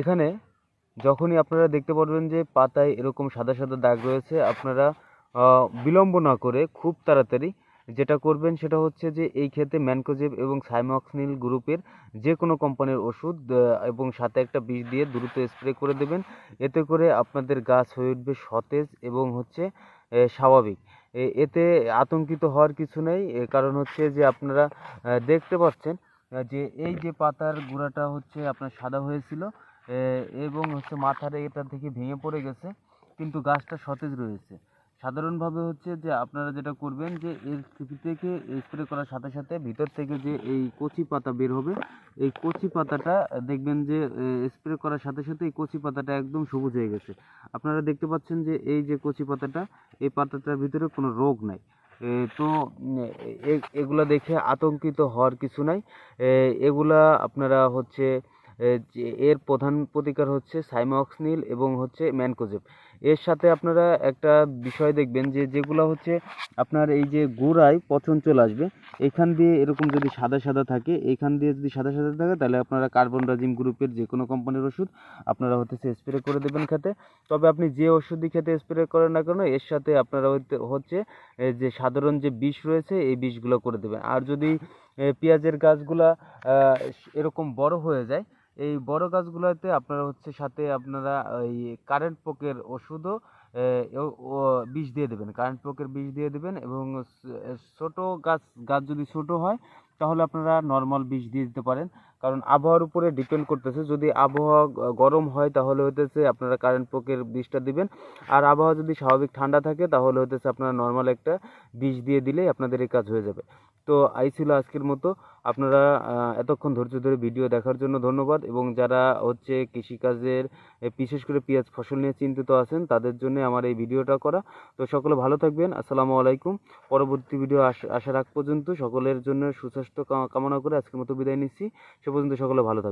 এখানে যখনই আপনারা দেখতে পারবেন যে পাতায় এরকম সাদা সাদা দাগ রয়েছে, আপনারা বিলম্ব না করে খুব তাড়াতাড়ি যেটা করবেন সেটা হচ্ছে যে এই ক্ষেতে ম্যানকোজেব এবং সাইমক্সনিল গ্রুপের যে কোনো কোম্পানির ওষুধ এবং সাথে একটা বিষ দিয়ে দ্রুত স্প্রে করে দেবেন। এতে করে আপনাদের গাছ হয়ে উঠবে সতেজ এবং হচ্ছে স্বাভাবিক। এতে আতঙ্কিত হওয়ার কিছু নেই। কারণ হচ্ছে যে আপনারা দেখতে পাচ্ছেন যে এই যে পাতার গোড়াটা হচ্ছে আপনার সাদা হয়েছিল এবং হচ্ছে মাথার এটা থেকে ভেঙে পড়ে গেছে, কিন্তু গাছটা সতেজ রয়েছে। সাধারণভাবে হচ্ছে যে আপনারা যেটা করবেন যে এর থেকে স্প্রে করার সাথে সাথে ভিতর থেকে যে এই কচি পাতা বের হবে, এই কচি পাতাটা দেখবেন যে স্প্রে করার সাথে সাথে এই কচি পাতাটা একদম সবুজ হয়ে গেছে। আপনারা দেখতে পাচ্ছেন যে এই যে কচি পাতাটা, এই পাতাটার ভিতরে কোনো রোগ নাই। তো এগুলা দেখে আতঙ্কিত হওয়ার কিছু নাই। এগুলা আপনারা হচ্ছে এর প্রধান প্রতিকার হচ্ছে সাইমক্সনিল এবং হচ্ছে ম্যানকোজেব। এর সাথে আপনারা একটা বিষয় দেখবেন যে যেগুলো হচ্ছে আপনার এই যে গোড়ায় পচন চলে আসবে, এখান দিয়ে এরকম যদি সাদা সাদা থাকে, এখান দিয়ে যদি সাদা সাদা থাকে, তাহলে আপনারা কার্বন রাজিম গ্রুপের যে কোনো কোম্পানির ওষুধ আপনারা হচ্ছে স্প্রে করে দেবেন খেতে। তবে আপনি যে ওষুধই খেতে স্প্রে করেন না কেন, এর সাথে আপনারা হচ্ছে যে সাধারণ যে বিষ রয়েছে, এই বিষগুলো করে দেবেন। আর যদি পেঁয়াজের গাছগুলা এরকম বড় হয়ে যায়। এই বড় গাছগুলোতে আপনারা হচ্ছে সাথে আপনারা ওই কারেন্ট পোকের ওষুধও বিষ দিয়ে দেবেন। কারেন্ট পোকের বিষ দিয়ে দেবেন এবং ছোট গাছ গাছ যদি ছোট হয়, তাহলে আপনারা নর্মাল বিষ দিয়ে দিতে পারেন। কারণ আবহাওয়ার উপরে ডিপেন্ড করতেছে। যদি আবহাওয়া গরম হয়, তাহলে হইতেছে আপনারা কারেন্ট পোকের বিষটা দিবেন। আর আবহাওয়া যদি স্বাভাবিক ঠান্ডা থাকে, তাহলে হইতেছে আপনারা নর্মাল একটা বিষ দিয়ে দিলেই আপনাদের এই কাজ হয়ে যাবে। তো এই ছিল আজকের মতো। আপনারা এতক্ষণ ধৈর্য ধরে ভিডিও দেখার জন্য ধন্যবাদ। এবং যারা হচ্ছে কৃষিকাজের বিশেষ করে পেঁয়াজ ফসল নিয়ে চিন্তিত আছেন, তাদের জন্য আমার এই ভিডিওটা করা। তো সকলে ভালো থাকবেন। আসসালামু আলাইকুম। পরবর্তী ভিডিও আস- আসার আগ পর্যন্ত সকলের জন্য সুস্বাস্থ্য কামনা করে আজকের মতো বিদায় নিচ্ছি। সে পর্যন্ত সকলে ভালো থাকবেন।